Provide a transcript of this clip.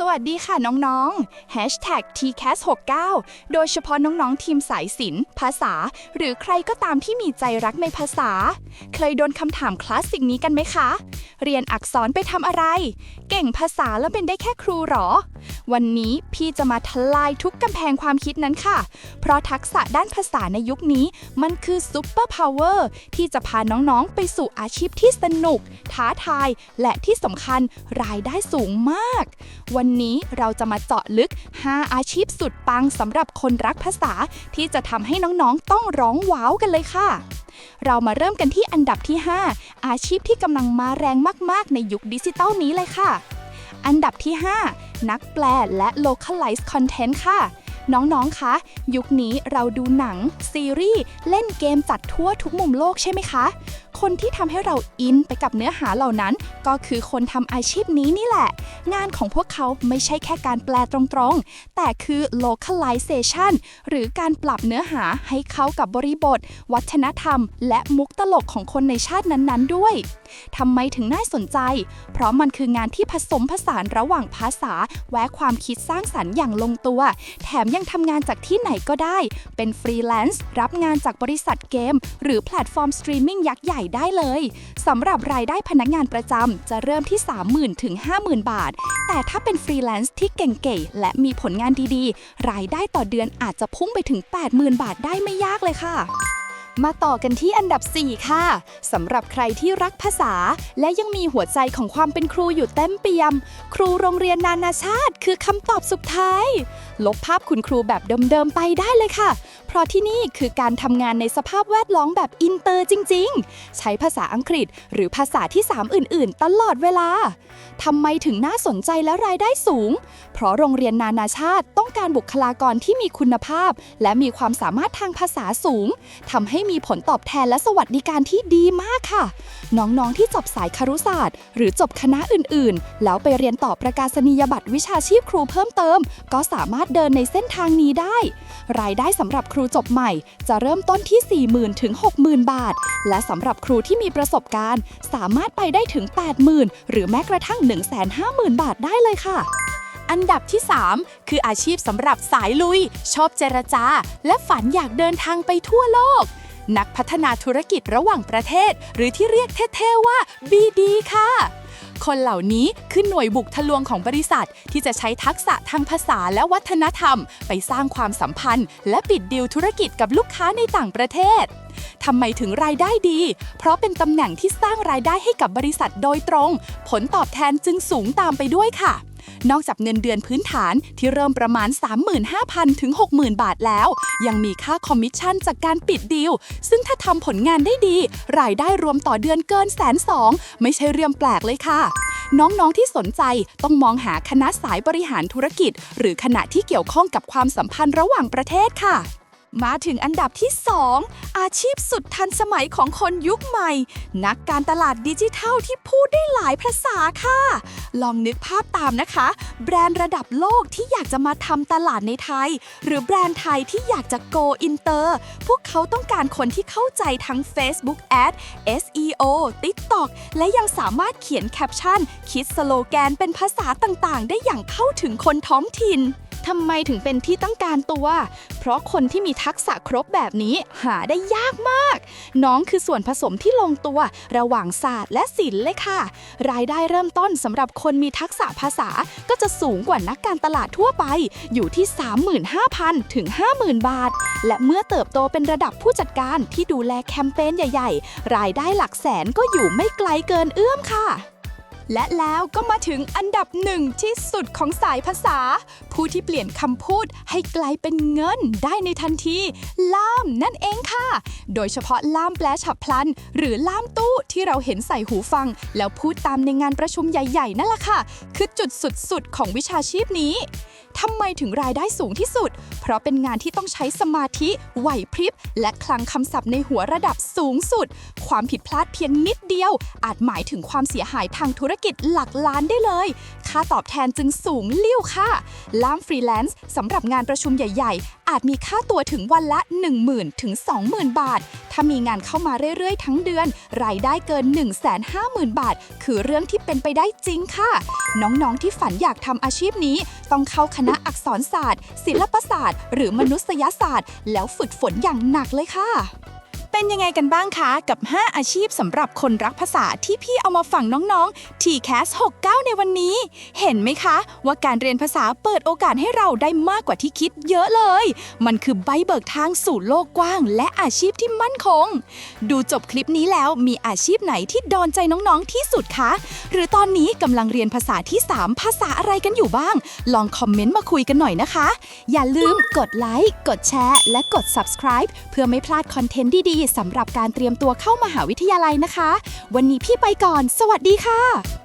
สวัสดีค่ะน้องๆ Hashtag TCAS69 โดยเฉพาะน้องๆ ทีมสายศิลป์ภาษา หรือใครก็ตามที่มีใจรักในภาษา เคยโดนคำถามคลาสสิกนี้กันไหมคะ เรียนอักษรไปทำอะไร เก่งภาษาแล้วเป็นได้แค่ครูหรอ วันนี้พี่จะมาทลายทุกกำแพงความคิดนั้นค่ะ เพราะทักษะด้านภาษาในยุคนี้มันคือซุปเปอร์พาวเวอร์ที่จะพาน้องๆ ไปสู่อาชีพที่สนุก ท้าทาย และที่สำคัญรายได้สูงมาก วันนี้เราจะมาเจาะลึก 5 อาชีพสุดปังสำหรับคนรักภาษาที่จะทำให้น้องๆ ต้องร้องว้าวกันเลยค่ะ เรามาเริ่มกันที่อันดับที่ 5 อาชีพที่กำลังมาแรงมาก ๆ ในยุคดิจิตอลนี้เลยค่ะ อันดับที่ 5 นักแปลและ localize content ค่ะน้องๆ คะ ยุคนี้เราดูหนัง ซีรีส์ เล่นเกมจัดทั่วทุกมุมโลกใช่ไหมคะ คนที่ทำให้เราอินไปกับเนื้อหาเหล่านั้น ก็คือคนทำอาชีพนี้นี่แหละ งานของพวกเขาไม่ใช่แค่การแปลตรงๆ แต่คือ localization หรือการปรับเนื้อหาให้เข้ากับบริบท วัฒนธรรม และมุกตลกของคนในชาตินั้นๆ ด้วยทำไมถึงน่าสนใจ เพราะมันคืองานที่ผสมผสานระหว่างภาษา แวะความคิดสร้างสรรค์อย่างลงตัว แถมยังทำงานจากที่ไหนก็ได้ เป็นฟรีแลนซ์รับงานจากบริษัทเกม หรือแพลตฟอร์มสตรีมมิ่งยักษ์ใหญ่ได้เลยสำหรับรายได้พนักงานประจำจะเริ่มที่ 30,000ถึง50,000 บาท แต่ถ้าเป็นฟรีแลนซ์ที่เก่งๆและมีผลงานดีๆ รายได้ต่อเดือนอาจจะพุ่งไปถึง 80,000 บาทได้ไม่ยากเลยค่ะมาต่อกันที่อันดับ 4 ค่ะสำหรับใครที่รักภาษา และยังมีหัวใจของความเป็นครูอยู่เต็มเปี่ยม ครูโรงเรียนนานาชาติ คือคำตอบสุดท้าย ลบภาพคุณครูแบบเดิมๆไปได้เลยค่ะ เพราะที่นี่คือการทำงานในสภาพแวดล้อมแบบอินเตอร์จริง ๆ ใช้ภาษาอังกฤษหรือภาษาที่ 3 อื่น ๆ ตลอดเวลาทำไมถึงน่าสนใจและรายได้สูง เพราะโรงเรียนนานาชาติต้องการบุคลากรที่มีคุณภาพ และมีความสามารถทางภาษาสูงทำให้มีผลตอบแทนและสวัสดิการที่ดีมากค่ะ น้องๆที่จบสายครุศาสตร์ หรือจบคณะอื่น ๆ แล้วไปเรียนต่อประกาศนียบัตรวิชาชีพครูเพิ่มเติม ก็สามารถเดินในเส้นทางนี้ได้ รายได้สำหรับครูจบใหม่ จะเริ่มต้นที่ 40,000 ถึง 60,000 บาท และสำหรับครูที่มีประสบการณ์ สามารถไปได้ถึง 80,000 หรือแม้กระทั่ง 150,000 บาทได้เลยค่ะอันดับที่ 3 คืออาชีพสำหรับสายลุย ชอบเจรจา และฝันอยากเดินทางไปทั่วโลก นักพัฒนาธุรกิจระหว่างประเทศ หรือที่เรียกเท่ๆว่า BD ค่ะ คนเหล่านี้คือหน่วยบุกทะลวงของบริษัท ที่จะใช้ทักษะทางภาษาและวัฒนธรรม ไปสร้างความสัมพันธ์ และปิดดีลธุรกิจกับลูกค้าในต่างประเทศทำไมถึงรายได้ดี เพราะเป็นตำแหน่งที่สร้างรายได้ให้กับบริษัทโดยตรง ผลตอบแทนจึงสูงตามไปด้วยค่ะ นอกจากเงินเดือนพื้นฐานที่เริ่มประมาณ 35,000 ถึง 60,000 บาทแล้ว ยังมีค่าคอมมิชชั่นจากการปิดดีล ซึ่งถ้าทำผลงานได้ดี รายได้รวมต่อเดือนเกินแสนสองไม่ใช่เรื่องแปลกเลยค่ะ น้องๆที่สนใจต้องมองหาคณะสายบริหารธุรกิจ หรือคณะที่เกี่ยวข้องกับความสัมพันธ์ระหว่างประเทศค่ะ มาถึงอันดับที่ 2 อาชีพสุดทันสมัยของคนยุคใหม่ นักการตลาดดิจิทัลที่พูดได้หลายภาษาค่ะ ลองนึกภาพตามนะคะ แบรนด์ระดับโลกที่อยากจะมาทำตลาดในไทย หรือแบรนด์ไทยที่อยากจะ go inter พวกเขาต้องการคนที่เข้าใจทั้ง Facebook Ad SEO TikTok และยังสามารถเขียนแคปชั่น คิดสโลแกนเป็นภาษาต่างๆ ได้อย่างเข้าถึงคนท้องถิ่น ทำไมถึงเป็นที่ต้องการตัว เพราะคนที่มีทักษะครบแบบนี้หาได้ยากมาก น้องคือส่วนผสมที่ลงตัวระหว่างศาสตร์และศิลป์เลยค่ะ รายได้เริ่มต้นสำหรับคนมีทักษะภาษาก็จะสูงกว่านักการตลาดทั่วไป อยู่ที่ 35,000 ถึง 50,000 บาท และเมื่อเติบโตเป็นระดับผู้จัดการที่ดูแลแคมเปญใหญ่ ๆ รายได้หลักแสนก็อยู่ไม่ไกลเกินเอื้อมค่ะ และแล้วก็มาถึงอันดับหนึ่งที่สุดของสายภาษา ผู้ที่เปลี่ยนคำพูดให้กลายเป็นเงินได้ในทันที ล่ามนั่นเองค่ะ โดยเฉพาะล่ามแปลฉับพลัน หรือล่ามตู้ที่เราเห็นใส่หูฟัง แล้วพูดตามในงานประชุมใหญ่ๆนั่นแหละค่ะ คือจุดสุดๆของวิชาชีพนี้ทำไมถึงรายได้สูงที่สุด เพราะเป็นงานที่ต้องใช้สมาธิ ไหวพริบ และคลังคำศัพท์ในหัวระดับสูงสุด ความผิดพลาดเพียงนิดเดียว อาจหมายถึงความเสียหายทางธุรกิจหลักล้านได้เลย ค่าตอบแทนจึงสูงลิ่วค่ะ ล่ามฟรีแลนซ์สำหรับงานประชุมใหญ่ ๆ อาจมีค่าตัวถึงวันละ 10,000ถึง20,000 บาท ถ้ามีงานเข้ามาเรื่อย ๆ ทั้งเดือน รายได้เกิน 150,000 บาท คือเรื่องที่เป็นไปได้จริงค่ะ น้องๆที่ฝันอยากทำอาชีพนี้ ต้องเข้าคณะอักษรศาสตร์ ศิลปศาสตร์ หรือมนุษยศาสตร์ แล้วฝึกฝนอย่างหนักเลยค่ะ เป็นยังไงกันบ้างคะกับ 5 อาชีพสำหรับคนรักภาษาที่พี่เอามาฝังน้องๆ TCAS 69 ในวันนี้ เห็นไหมคะ ว่าการเรียนภาษาเปิดโอกาสให้เราได้มากกว่าที่คิดเยอะเลย มันคือใบเบิกทางสู่โลกกว้าง และอาชีพที่มั่นคง ดูจบคลิปนี้แล้วมีอาชีพไหนที่โดนใจน้องๆที่สุดคะ หรือตอนนี้กำลังเรียนภาษาที่ 3 ภาษาอะไรกันอยู่บ้าง ลองคอมเมนต์มาคุยกันหน่อยนะคะ อย่าลืมกดไลค์กดแชร์และกด subscribe เพื่อไม่พลาดคอนเทนต์ดีๆสำหรับการเตรียมตัวเข้ามหาวิทยาลัยนะคะ วันนี้พี่ไปก่อน สวัสดีค่ะ